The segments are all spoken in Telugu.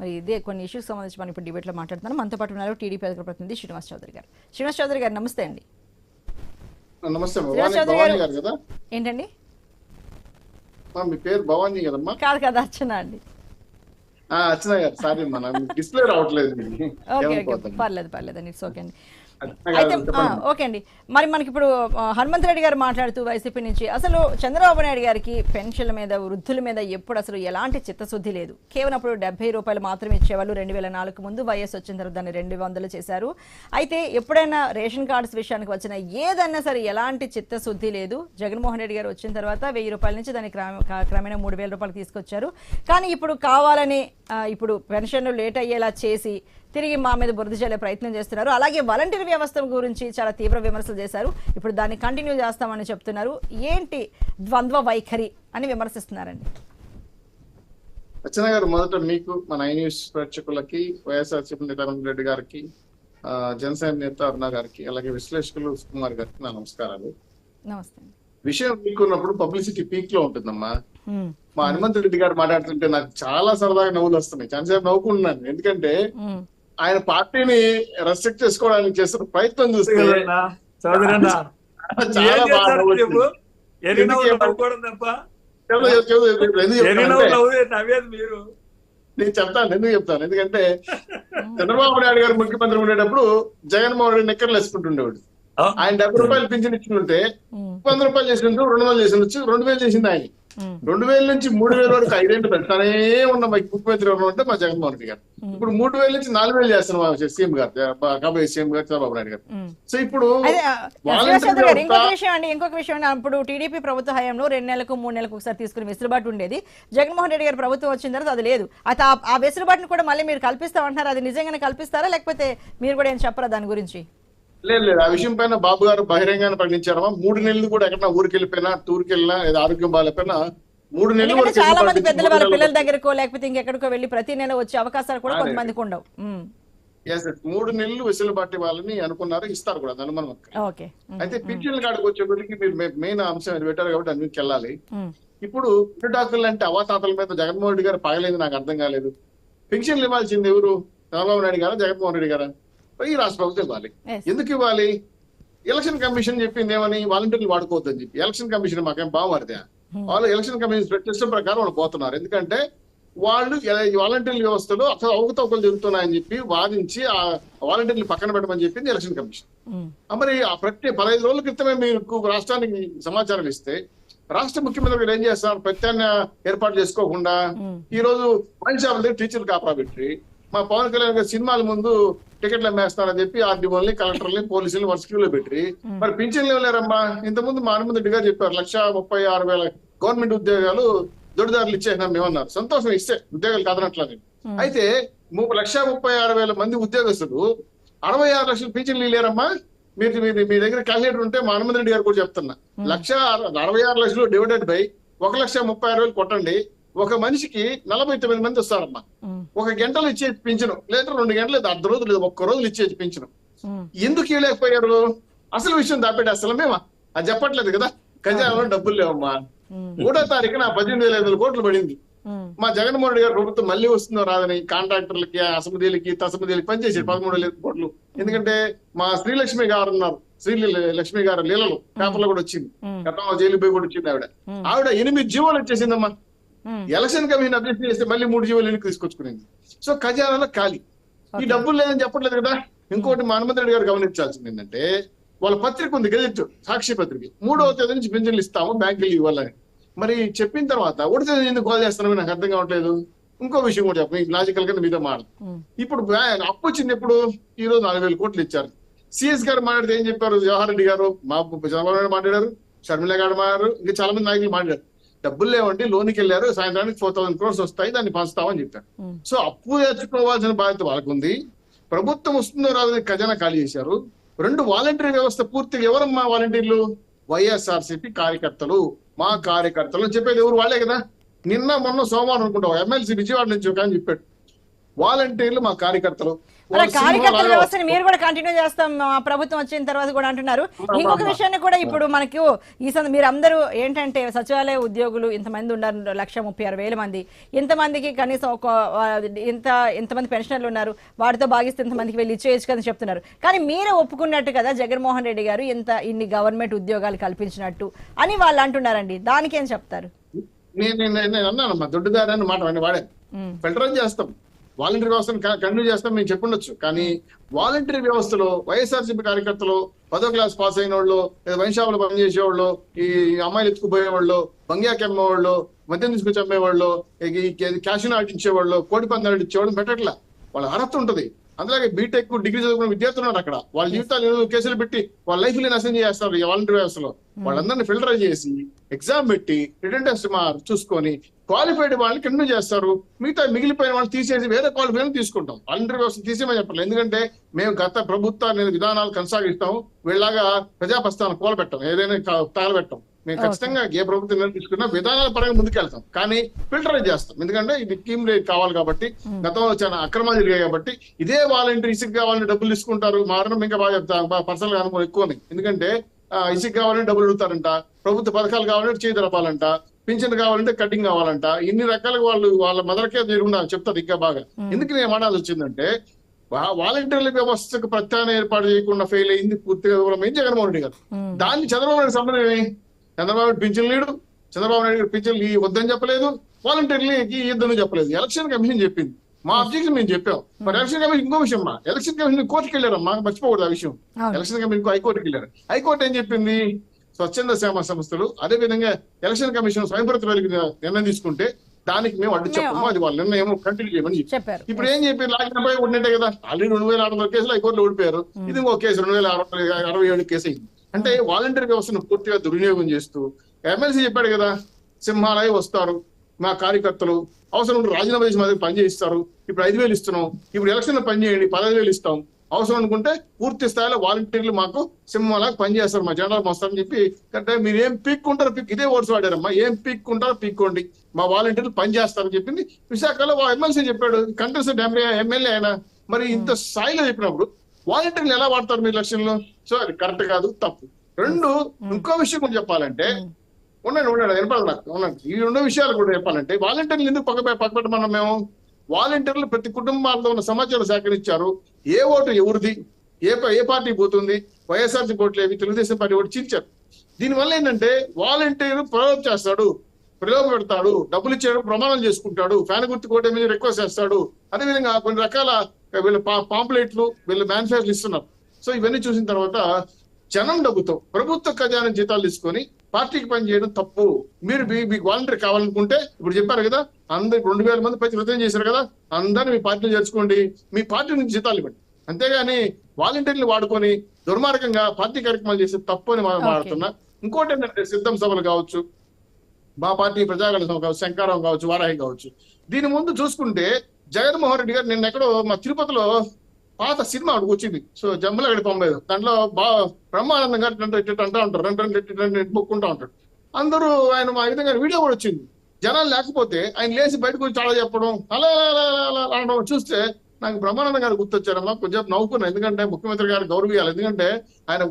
మరి ఇదే కొన్ని ఇష్యూస్ సంబంధించి మనం ఇప్పుడు డిబేట్లో మాట్లాడుతున్నాం. మనతో పాటు ఉన్నారు టీడీపీ అధికార ప్రతినిధి శ్రీనివాస్ చౌదరి గారు. శ్రీనివాస్ చౌదరి గారు నమస్తే అండి. నమస్తే శ్రీనివాస్ చౌదరి గారు. ఏంటండి? మీ పేరు భవానీ కదమ్మా కాదు కదా అర్చన అండి. అర్చన గారు సారీ మన డిస్ప్లే రావట్లేదు. పర్లేదు పర్లేదు అండి ఇట్స్ ఓకే అండి. అయితే. ఓకే అండి. మరి మనకి ఇప్పుడు హనుమంత్ రెడ్డి గారు మాట్లాడుతూ వైసీపీ నుంచి అసలు చంద్రబాబు నాయుడు గారికి పెన్షన్ల మీద వృద్ధుల మీద ఎప్పుడు అసలు ఎలాంటి చిత్తశుద్ధి లేదు. కేవలం అప్పుడు డెబ్బై రూపాయలు మాత్రమే ఇచ్చేవాళ్ళు రెండు వేల నాలుగు ముందు వైఎస్ వచ్చిన తర్వాత దాన్ని రెండు వందలు చేశారు. అయితే ఎప్పుడైనా రేషన్ కార్డ్స్ విషయానికి వచ్చిన ఏదన్నా సరే ఎలాంటి చిత్తశుద్ధి లేదు. జగన్మోహన్ రెడ్డి గారు వచ్చిన తర్వాత వెయ్యి రూపాయల నుంచి దాన్ని క్రమేణా మూడు వేల రూపాయలు తీసుకొచ్చారు. కానీ ఇప్పుడు కావాలని ఇప్పుడు పెన్షన్లు లేట్ అయ్యేలా చేసి తిరిగి మా మీద బురద చల్లే ప్రయత్నం చేస్తున్నారు. అలాగే వాలంటీర్ వ్యవస్థ గురించి చాలా తీవ్ర విమర్శలు చేశారు. ఇప్పుడు దాన్ని కంటిన్యూ చేస్తామని చెప్తున్నారు. ఏంటి ద్వంద్వ వైఖరి అని విమర్శిస్తున్నారండి. అర్చన గారు మొదట మీకు మన ఐ న్యూస్ ప్రేక్షకులకి వైఎస్ఆర్సీపీ నేత రెడ్డి గారికి జనసేన నేత అరుణ గారికి అలాగే విశ్లేషకులు కుమార్ గారికి నా నమస్కారాలు. విషయం మీకు ఉన్నప్పుడు పబ్లిసిటీ పీక్లో ఉంటుందమ్మా మా హనుమంత్ రెడ్డి గారు మాట్లాడుతుంటే నాకు చాలా సరదాగా నవ్వులు వస్తున్నాయి. చాలాసేపు నవ్వుకుంటున్నాను. ఎందుకంటే ఆయన పార్టీని రెస్ట్రిక్ట్ చేసుకోవడానికి చేస్తున్న ప్రయత్నం చూస్తే చాలా మీరు. నేను చెప్తాను ఎందుకు చెప్తాను? ఎందుకంటే చంద్రబాబు నాయుడు గారు ముఖ్యమంత్రి ఉండేటప్పుడు జగన్మోహన్ రెడ్డి నిక్కర్లు వేసుకుంటుండేవాడు? ఆయన డెబ్బై రూపాయలు పింఛన్ ఇచ్చుకుంటే ఉమ్, వంద రూపాయలు చేసిండు రెండు వందలు చేసిండు రెండు వేలు చేసింది ఆయన. రెండు వేల నుంచి మూడు వేల వరకు ఐదేళ్ళు పెడతానే ఉన్న. మా ముఖ్యమంత్రి ఎవరు అంటే మా జగన్మోహన్ రెడ్డి గారు. ఇప్పుడు మూడు వేల నుంచి నాలుగు వేలు చేస్తున్నాం మా సీఎం గారు కాబోయే సీఎం గారు చంద్రబాబు నాయుడు గారు. సో ఇప్పుడు ఇంకొక విషయం అండి ఇంకొక విషయం అండి. అప్పుడు టీడీపీ ప్రభుత్వ హయాంలో రెండు నెలలకు మూడు నెలలకు ఒకసారి తీసుకునే వెసులుబాటు ఉండేది. జగన్మోహన్ రెడ్డి గారు ప్రభుత్వం వచ్చిన తర్వాత అది లేదు. అయితే ఆ- ఆ వెసులుబాటును కూడా మళ్ళీ మీరు కల్పిస్తామంటున్నారు. అది నిజంగానే కల్పిస్తారా? లేకపోతే మీరు కూడా ఏం చెప్పరా దాని గురించి? లేదు లేదు. ఆ విషయం పైన బాబు గారు బహిరంగానే ప్రకటించారమ్మా. మూడు నెలలు కూడా ఎక్కడ ఊరికి వెళ్ళిపోయినా టూర్కి వెళ్ళినా లేదా ఆరోగ్యం బాగాలేకపోయినా మూడు నెలలు చాలా మంది పెద్దలు వాళ్ళ పిల్లల దగ్గరకో లేకపోతే ఇంకెక్కడికో వెళ్ళి ప్రతి నెల వచ్చే అవకాశాలు కూడా. కొంతమందికి ఉండవు. మూడు నెలలు వెసులుబాటు వాళ్ళని అనుకున్నారు ఇస్తారు కూడా దాని మనం ఓకే. ఉమ్, అయితే పింఛన్ల కాడికి వచ్చేప్పటికి మీరు మెయిన్ అంశం అది పెట్టారు కాబట్టి అన్నిటికి వెళ్ళాలి. ఇప్పుడు డాక్టర్లు అంటే అవాతాతల మీద జగన్మోహన్ రెడ్డి గారు పగలేదు నాకు అర్థం కాలేదు. పెన్షన్లు ఇవ్వాల్సింది ఎవరు? చంద్రబాబు నాయుడు గారా జగన్మోహన్ రెడ్డి గారా? ఈ రాష్ట్ర ప్రభుత్వం ఇవ్వాలి. ఎందుకు ఇవ్వాలి? ఎలక్షన్ కమిషన్ చెప్పింది ఏమని వాలంటీర్లు వాడుకోవద్దని చెప్పి. ఎలక్షన్ కమిషన్ మాకేం బాగుపడితే వాళ్ళు ఎలక్షన్ కమిషన్ సిస్టమ్ ప్రకారం వాళ్ళు పోతున్నారు. ఎందుకంటే వాళ్ళు వాలంటీర్ల వ్యవస్థలో అసలు అవకతవకలు జరుగుతున్నాయని చెప్పి వాదించి ఆ వాలంటీర్లు పక్కన పెట్టమని చెప్పింది ఎలక్షన్ కమిషన్. ఆ మరి ఆ ప్రతి పదహైదు రోజుల క్రితమే మీకు రాష్ట్రానికి సమాచారం ఇస్తే రాష్ట్ర ముఖ్యమంత్రి ఏం చేస్తున్నారు? ప్రత్యామ్నాయ ఏర్పాటు చేసుకోకుండా ఉమ్, ఈ రోజు వైన్ షాపుల దగ్గర టీచర్లు కాపలా పెట్టి మా పవన్ కళ్యాణ్ గారు సినిమాల ముందు టికెట్లు అమ్మేస్తారని చెప్పి ఆర్డీఓల్ని కలెక్టర్ని పోలీసులు వరుస క్యూలో పెట్టి మరి పింఛన్లు ఇవ్వలేరమ్మా ఇంతకుముందు మా హనుమంత్ రెడ్డి గారు చెప్పారు లక్ష ముప్పై ఆరు వేల గవర్నమెంట్ ఉద్యోగాలు దొడిదారులు ఇచ్చేసినాం మేమన్నారు. సంతోషం ఇస్తే ఉద్యోగాలు కాదనట్లని అయితే లక్ష ముప్పై ఆరు వేల మంది ఉద్యోగస్తులు అరవై ఆరు లక్షలు పింఛన్లు లేరమ్మా మీరు మీరు మీ దగ్గర క్యాలిక్యులేటర్ ఉంటే మా హనుమంత్ రెడ్డి గారు కూడా చెప్తున్నా. లక్ష అర- అరవై ఆరు లక్షలు డివైడెడ్ బై ఒక లక్ష ముప్పై ఆరు వేలు కొట్టండి. ఒక మనిషికి నలభై తొమ్మిది మంది వస్తారమ్మా. ఒక గంటలు ఇచ్చేది పింఛను. లేదా రెండు గంటలు లేదా అర్ధ రోజులు లేదా ఒక్క రోజులు ఇచ్చేది ఉమ్, ఎందుకు ఇవ్వలేకపోయారు? అసలు విషయం దాపెట్టి అసలు మేమా? అది చెప్పట్లేదు కదా. ఖజానాలో డబ్బులు లేవమ్మా. మూడో తారీఖున పద్దెనిమిది వేల ఐదు వందల కోట్లు పడింది. మా జగన్మోహన్ రెడ్డి గారు ప్రభుత్వం మళ్ళీ వస్తుందో రాదని కాంట్రాక్టర్లకి అసమధీలకి తసమధీలకి పనిచేసారు పదమూడు వేల కోట్లు. ఎందుకంటే మా శ్రీలక్ష్మి గారు ఉన్నారు. శ్రీ లక్ష్మి గారు లీలలు పేపర్లో కూడా వచ్చింది. గతంలో జైలు పోయి కూడా వచ్చింది ఆవిడ. ఆవిడ ఎనిమిది జీవోలు వచ్చేసిందమ్మా ఎలక్షన్ కమిషన్ అభ్యర్థి చేస్తే మళ్ళీ మూడు జీవోలు వెనక్కి తీసుకొచ్చుకునేది? సో ఖజానాలో ఖాళీ. ఈ డబ్బులు లేదని చెప్పట్లేదు కదా? ఇంకోటి మా హనుమంత్ రెడ్డి గారు గమనించాల్సింది ఏంటంటే వాళ్ళ పత్రిక ఉంది గెజెట్ సాక్షి పత్రిక. మూడవ తేదీ నుంచి పింఛన్లు ఇస్తాము బ్యాంకులు ఇవ్వాలని. మరి చెప్పిన తర్వాత ఒకటి తేదీ ఎందుకు కాల్ చేస్తున్నామో నాకు అర్థం కావట్లేదు. ఇంకో విషయం కూడా చెప్పండి లాజికల్గా మీతో మాట ఉమ్, ఇప్పుడు అప్పు వచ్చింది ఈ రోజు నాలుగు వేల కోట్లు ఇచ్చారు. సిఎస్ గారు మాట్లాడితే ఏం చెప్పారు? జవహర్ రెడ్డి గారు? మా చంద్రబాబు నాయుడు మాట్లాడారు షర్మిల గారు మాట్లాడారు ఇంకా చాలా మంది నాయకులు మాట్లాడారు. డబ్బులు లేవండి లోన్కి వెళ్ళారు సాయంత్రానికి ఫోర్ థౌసండ్ క్రోర్స్ వస్తాయి దాన్ని పంచుతామని చెప్పారు. సో అప్పు తెచ్చుకోవాల్సిన బాధ్యత వాళ్ళకు ఉంది ప్రభుత్వం వస్తుందో రాదని ఖజానా ఖాళీ చేశారు. రెండు వాలంటీర్ వ్యవస్థ పూర్తిగా ఎవరమ్మా వాలంటీర్లు? వైఎస్ఆర్సీపీ కార్యకర్తలు. మా కార్యకర్తలు అని చెప్పేది ఎవరు వాళ్ళే కదా. నిన్న మొన్న సోమవారం అనుకుంటాం ఎమ్మెల్సీ విజయవాడ నుంచి ఒక ఆయన చెప్పాడు. వాలంటీర్లు మా కార్యకర్తలు. అలా కార్యకర్తల వ్యవస్థని మీరు కూడా కంటిన్యూ చేస్తాం ప్రభుత్వం వచ్చిన తర్వాత కూడా అంటున్నారు. ఇంకొక విషయాన్ని కూడా ఇప్పుడు మనకు ఈ సంద మీరు అందరూ ఏంటంటే సచివాలయ ఉద్యోగులు ఇంతమంది ఉన్నారు లక్ష ముప్పై ఆరు వేల మంది. ఇంతమందికి కనీసం ఒక ఇంత ఇంతమంది పెన్షనర్లు ఉన్నారు వాటితో భాగిస్తే ఇంతమందికి వెళ్ళి ఇచ్చేయచ్చు కదా చెప్తున్నారు. కానీ మీరే ఒప్పుకున్నట్టు కదా జగన్మోహన్ రెడ్డి గారు ఇంత ఇన్ని గవర్నమెంట్ ఉద్యోగాలు కల్పించినట్టు అని వాళ్ళు అంటున్నారండి. దానికి ఏం చెప్తారు? నేను నేను- నేను అన్నాను మా దొడ్డుదారి అని మాట వాడే. ఫిల్టర్ చేస్తాం. వాలంటరీ వ్యవస్థను కంటిన్యూ చేస్తాం మేము చెప్పుండొచ్చు. కానీ వాలంటరీ వ్యవస్థలో వైఎస్ఆర్సీపీ కార్యకర్తలు పదో క్లాస్ పాస్ అయిన వాళ్ళు లేదా వైన్షాపులు పనిచేసే వాళ్ళు ఈ అమ్మాయిలు ఎత్తుకుపోయే వాళ్ళు బంగ్యాకి అమ్మేవాళ్ళు మద్యం తీసుకొచ్చి అమ్మేవాళ్ళు ఈ ఆడించేవాళ్ళు కోడి పందాలు ఆడించేవాళ్ళు పెట్టట్లా. వాళ్ళ అర్హత ఉంటుంది. అందులోకి బీటెక్ డిగ్రీ చదువుకున్న విద్యార్థులు ఉన్నారు అక్కడ. వాళ్ళ జీవితాలు ఏదో కేసులు పెట్టి వాళ్ళ లైఫ్ నాశనం చేస్తారు ఈ వాలంటీర్ వ్యవస్థలో. వాళ్ళందరినీ ఫిల్టర్ చేసి ఎగ్జామ్ పెట్టి రిటర్న్ టెస్ట్ మార్ చూసుకొని క్వాలిఫైడ్ వాళ్ళని కంటిన్యూ చేస్తారు. మిగతా మిగిలిపోయిన వాళ్ళు తీసేసి వేరే క్వాలిఫైడ్ తీసుకుంటాం. వాలంటీర్ వ్యవస్థ తీసేమని చెప్పాలి ఎందుకంటే మేము గత ప్రభుత్వ విధానాలు కొనసాగిస్తాం. వీళ్ళలాగా ప్రజాప్రస్థానం కూలబెట్టాం. ఏదైనా తగలబెట్టాం మేము ఖచ్చితంగా ఏ ప్రభుత్వం నిర్ణయం తీసుకున్నా విధానాల పరంగా ముందుకెళ్తాం. కానీ ఫిల్టర్ చేస్తాం. ఎందుకంటే ఇది టీమ్ రేట్ కావాలి కాబట్టి గతంలో చాలా అక్రమాలు జరిగాయి కాబట్టి ఇదే వాలంటీర్ ఇసుక కావాలని డబ్బులు తీసుకుంటారు. మారడం ఇంకా బాగా చెప్తాం పర్సనల్గా అనుభవం ఎక్కువ. ఎందుకంటే ఇసుక కావాలంటే డబ్బులు అడుగుతారంట ప్రభుత్వ పథకాలు కావాలంటే చేయి జరపాలంట పింఛన్ కావాలంటే కటింగ్ కావాలంట ఇన్ని రకాలుగా వాళ్ళు వాళ్ళ మదరకే జరుగుండా చెప్తారు ఇంకా బాగా. ఎందుకు నేను ఏమనాల్సి వచ్చిందంటే వాలంటీర్ల వ్యవస్థకు ప్రత్యామ్నాయ ఏర్పాటు చేయకుండా ఫెయిల్ అయింది పూర్తిగా వివరం. ఏం జగన్మోహన్ రెడ్డి గారు. దాన్ని చంద్రబాబు నాయుడు సంబంధం ఏమి? చంద్రబాబు పింఛన్ లేడు. చంద్రబాబు నాయుడు గారు పింఛన్లు ఈ వద్దని చెప్పలేదు. వాలంటీర్లకి ఇద్దని చెప్పలేదు. ఎలక్షన్ కమిషన్ చెప్పింది. మా అబ్జెక్షన్ మేము చెప్పాం. మరి ఎలక్షన్ కమిషన్ ఇంకో విషయం మా. ఎలక్షన్ కమిషన్ కోర్టుకి వెళ్ళారమ్మా. మర్చిపోకూడదు ఆ విషయం. ఎలక్షన్ కమిషన్ హైకోర్టుకి వెళ్ళారు. హైకోర్టు ఏం చెప్పింది? స్వచ్ఛంద సేవా సంస్థలు అదే విధంగా ఎలక్షన్ కమిషన్ స్వయం ప్రతిపదిక నిర్ణయం తీసుకుంటే దానికి మేము అడ్డు చెప్పము. అది వాళ్ళ నిర్ణయం కంటిన్యూ చేయమని చెప్పి చెప్పారు. ఇప్పుడు ఏం చెప్పి లాగినపై ఉన్నట్టే కదా. ఆల్రెడీ రెండు వేల ఆరు వందల కేసులు హైకోర్టులో ఓడిపోయారు. ఇది ఇంకో కేసు. రెండు వేల అరవై ఏడు కేసు అయింది. అంటే వాలంటీర్ వ్యవస్థను పూర్తిగా దుర్వినియోగం చేస్తూ ఎమ్మెల్సీ చెప్పాడు కదా సింహాలయ వస్తారు మా కార్యకర్తలు అవసరం ఉంటే రాజీనామా చేసి మా దగ్గర పని చేయిస్తారు ఇప్పుడు ఐదు వేలు ఇస్తున్నాం ఇప్పుడు ఎలక్షన్లో పని చేయండి పదహైదు వేలు ఇస్తాం అవసరం అనుకుంటే పూర్తి స్థాయిలో వాలంటీర్లు మాకు సింహాలకు పని చేస్తారు మా జనరల్ మోస్తారని చెప్పి అంటే మీరు ఏం పీక్కుంటారో పీక్ ఇదే ఓట్స్ వాడారమ్మా ఏం పీక్కుంటారో పీక్కోండి మా వాలంటీర్లు పని చేస్తారని చెప్పింది విశాఖలో ఎమ్మెల్సీ చెప్పాడు కంటెస్ట్ ఎమ్మెల్యే అయినా మరి ఇంత స్థాయిలో చెప్పినప్పుడు వాలంటీర్లు ఎలా వాడతారు మీ లక్ష్యంలో సో అది కరెక్ట్ కాదు తప్పు. రెండు ఇంకో విషయం కూడా చెప్పాలంటే ఉండండి ఉండండి వినపడదు నాకు ఉండండి ఈ రెండు విషయాలు కూడా చెప్పాలంటే వాలంటీర్లు ఎందుకు పక్క పక్కపెట్టమన్నాం మేము? వాలంటీర్లు ప్రతి కుటుంబాల్లో ఉన్న సమాచారం సేకరించారు. ఏ ఓటు ఎవరిది? ఏ ఏ పార్టీ పోతుంది? వైఎస్ఆర్సీ ఓట్లు ఏవి? తెలుగుదేశం పార్టీ ఓటు చీల్చారు దీనివల్ల ఏంటంటే వాలంటీర్ ప్రలోభ చేస్తాడు ప్రలోభ పెడతాడు డబ్బులు ఇచ్చాడు ప్రమాణం చేసుకుంటాడు ఫ్యాన్ గుర్తు కోట మీద రిక్వెస్ట్ చేస్తాడు. అదేవిధంగా కొన్ని రకాల వీళ్ళ పాంప్లెట్లు వీళ్ళ మేనిఫెస్టోలు ఇస్తున్నారు. సో ఇవన్నీ చూసిన తర్వాత జనం డబ్బుతో ప్రభుత్వ ఖజానా జీతాలు తీసుకొని పార్టీకి పని చేయడం తప్పు. మీరు మీ- మీకు వాలంటీర్ కావాలనుకుంటే ఇప్పుడు చెప్పారు కదా అందరు రెండు వేల మంది ప్రతి వృద్ధం చేశారు కదా అందరిని మీ పార్టీలో చేర్చుకోండి మీ పార్టీ నుంచి జీతాలు ఇవ్వండి. అంతేగాని వాలంటీర్లు వాడుకొని దుర్మార్గంగా పార్టీ కార్యక్రమాలు చేసే తప్పు అని. మాడుతున్నా ఇంకోటి ఏంటంటే సిద్ధం సభలు కావచ్చు మా పార్టీ ప్రజాగణ సభ కావచ్చు శంకారం కావచ్చు వారాహి కావచ్చు. దీని ముందు చూసుకుంటే జగన్మోహన్ రెడ్డి గారు నిన్న ఎక్కడో మా తిరుపతిలో పాత సినిమా ఒకటి వచ్చింది. సో జమ్మలగడి పంపలేదు దాంట్లో బాగా బ్రహ్మానందంగా ఇట్లా ఇట్లా అంటా ఉంటారు. రెండు రెండు ఎట్టి రెండు ఇట్లా మొక్కుంటా ఉంటాడు అందరూ ఆయన మా విధంగా వీడియో కూడా వచ్చింది. జనాలు లేకపోతే ఆయన లేచి బయటకు వచ్చి చాలా చెప్పడం అలా అలా అలా అనడం చూస్తే నాకు బ్రహ్మానందం గారు గుర్తొచ్చారమ్మా. కొంచెం నవ్వుకున్నా. ఎందుకంటే ముఖ్యమంత్రి గారు గౌరవియాలి. ఎందుకంటే ఆయన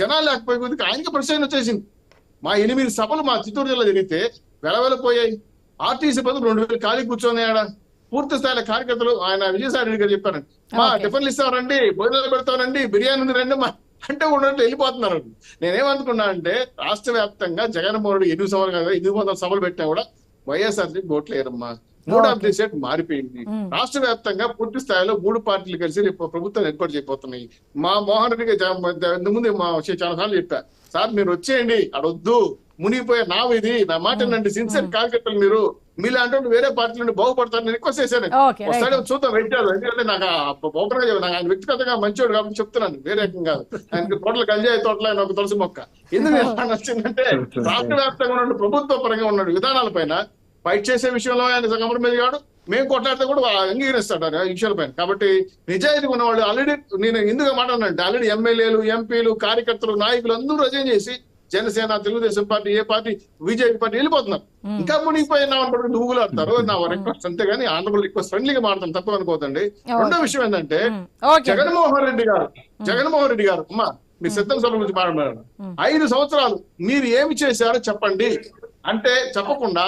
జనాలు లేకపోయే కొద్దికి ఆయనకి ప్రశ్న వచ్చేసింది. మా ఎనిమిది సభలు మా చిత్తూరు జిల్లా జరిగితే వెలవెలపోయాయి. ఆర్టీసీ బదులు రెండు వేలు ఖాళీ కూర్చొని ఆడ. పూర్తి స్థాయిలో కార్యకర్తలు ఆయన విజయసాయి రెడ్డి గారు చెప్పారండి మా. టిఫిన్లు ఇస్తారండి భోజనాలు పెడతారండి బిర్యానీ ఉంది రండి మా అంటే ఉన్నట్టు వెళ్ళిపోతున్నారు. నేనేమనుకున్నా అంటే రాష్ట్ర వ్యాప్తంగా జగన్మోహన్ రెడ్డి ఎనిమిది సంవత్సరాలు కాదు ఎనిమిది వందల సభలు పెట్టినా కూడా వైఎస్ఆర్ ఓట్లు లేరమ్మా మూడ్ ఆఫ్ ది సెట్ మారిపోయింది. రాష్ట్ర వ్యాప్తంగా పూర్తి స్థాయిలో మూడు పార్టీలు కలిసి ప్రభుత్వం ఏర్పాటు చేయబోతున్నాయి. మా మోహన్ రెడ్డి ముందు మా చాలా సార్లు చెప్పా సార్ మీరు వచ్చేయండి అడొద్దు మునిగిపోయే నావు ఇది నా మాట ఏంటంటే సిన్సియర్ కార్యకర్తలు మీరు మీలాంటి వాళ్ళు వేరే పార్టీ నుండి బాగుపడతారని రిక్వెస్ట్ చేశాను. వస్తాడో చూద్దాం వెయిట్ ఎందుకంటే నాకు ఓపెన్గా నాకు ఆయన వ్యక్తిగతంగా మంచివాడు కాబట్టి చెప్తున్నాను. వేరే రకం కాదు. ఆయనకి తోటలు గంజాయి తోటలో ఆయన ఒక తులసి మొక్క. ఎందుకు నచ్చిందంటే రాష్ట్ర వ్యాప్తంగా ఉన్న ప్రభుత్వ పరంగా ఉన్న విధానాల పైన ఫైట్ చేసే విషయంలో ఆయన కాంప్రమైజ్ కాడు. మేము కొట్లాడితే కూడా అంగీకరిస్తాడు ఆ విషయాల పైన. కాబట్టి నిజాయితీ ఉన్న వాళ్ళు ఆల్రెడీ నేను ఎందుకు మాట్లాడినంటే ఆల్రెడీ ఎమ్మెల్యేలు ఎంపీలు కార్యకర్తలు నాయకులు అందరూ రజం చేసి జనసేన తెలుగుదేశం పార్టీ ఏ పార్టీ బీజేపీ పార్టీ వెళ్ళిపోతున్నారు ఇంకా మునిగిపోయినా నువ్వులు ఆడతారు. నా రిక్వెస్ట్ అంతేగాని ఆంధ్రప్రదేశ్ రిక్వెస్ట్ ఫ్రెండ్లీగా మాడతాను తప్ప అనుకోదండి రెండో విషయం ఏంటంటే జగన్మోహన్ రెడ్డి గారు జగన్మోహన్ రెడ్డి గారు అమ్మా మీ సిద్ధం సభ గురించి మాట్లాడారు. ఐదు సంవత్సరాలు మీరు ఏమి చేశారో చెప్పండి. అంటే చెప్పకుండా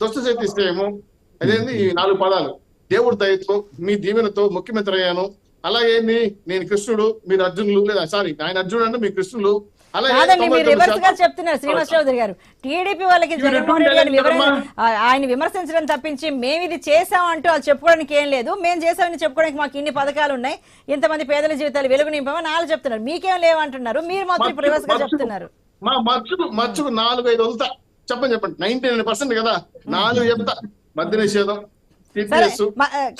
దుష్ట శక్తి ఇస్తే ఏమో అదేంది ఈ నాలుగు పదాలు. దేవుడి దయతో మీ దీవెనతో ముఖ్యమంత్రి అయ్యాను. అలాగే మీ- నేను కృష్ణుడు మీరు అర్జునులు లేదా సారీ ఆయన అర్జునుడు అంటే మీ కృష్ణులు కాదండి మీరు రివర్స్గా చెప్తున్నారు శ్రీనివాస్ చౌదరి గారు. టీడీపీ వాళ్ళకి జగన్మోహన్ రెడ్డి గారిని ఆయన విమర్శించడం తప్పించి మేము ఇది చేసాం అంటూ వాళ్ళు చెప్పుకోవడానికి ఏం లేదు. మేము చేసామని చెప్పుకోవడానికి మాకు ఇన్ని పథకాలు ఉన్నాయి. ఇంతమంది పేదల జీవితాలు వెలుగు నింపామని వాళ్ళు చెప్తున్నారు. మీకేం లేవంటున్నారు? మీరు మాత్రం ఇప్పుడు రివర్స్గా చెప్తున్నారు. మా మచ్చుకు మచ్చుకు నాలుగు ఐదు వదులుతా. చెప్పండి చెప్పండి. నైన్టీ నైన్ పర్సెంట్ కదా? నాలుగు చెప్తా. మద్య నిషేధం. కాదు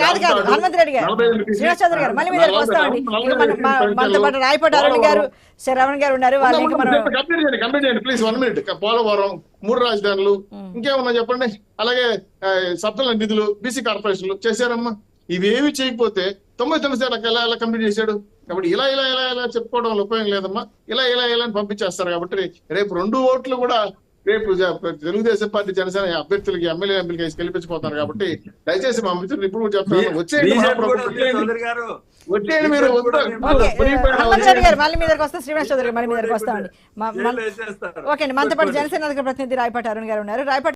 కాదు చార్టాడు, హనుమంత్ రెడ్డి గారు నలభై ఐదు శ్రీనివాస్ చౌదరి గారు మళ్ళీ మీ దగ్గరికి నలభై వస్తామండి. నలభై ఇక మన- మా- మనతో పాటు రాయపాటి అరుణ్ గారు శ్రవణ్ గారు ఉన్నారు. వాళ్ళు ఇంకా మనం కంప్లీట్ చేయండి కంప్లీట్ చేయండి ప్లీజ్ వన్ మినిట్ పోలవరం మూడు రాజధానులు ఇంకేమన్నా చెప్పండి? అలాగే సప్తల నిధులు బీసీ కార్పొరేషన్లు చేశారమ్మా. ఇవేవి చేయకపోతే తొంభై తొమ్మిది శాతం ఎలా ఎలా కంప్లీట్ చేశాడు? కాబట్టి ఇలా ఇలా ఇలా ఇలా చెప్పుకోవడం వల్ల ఉపయోగం లేదమ్మా. ఇలా ఇలా ఇలా అని పంపించేస్తారు కాబట్టి రేపు రెండు ఓట్లు కూడా రేపు తెలుగుదేశం పార్టీ జనసేన అభ్యర్థులకి ఎమ్మెల్యే ఎంపీలకి గెలిపించిపోతారు కాబట్టి దయచేసి మా మిత్రులు ఇప్పుడు చెప్తాను వచ్చేయండి వచ్చేయండి. మీరు మళ్ళీ మీ దగ్గరికి వస్తాం శ్రీనివాస్ చౌదరి గారు మళ్ళీ మీ దగ్గరికి వస్తామండి మ- మన- జైల్లో వేసేస్తారు. ఓకే అండి మనతో పాటు జనసేన ప్రతినిధి రాయపాటి అరుణ్ గారు ఉన్నారు. రాయపాటి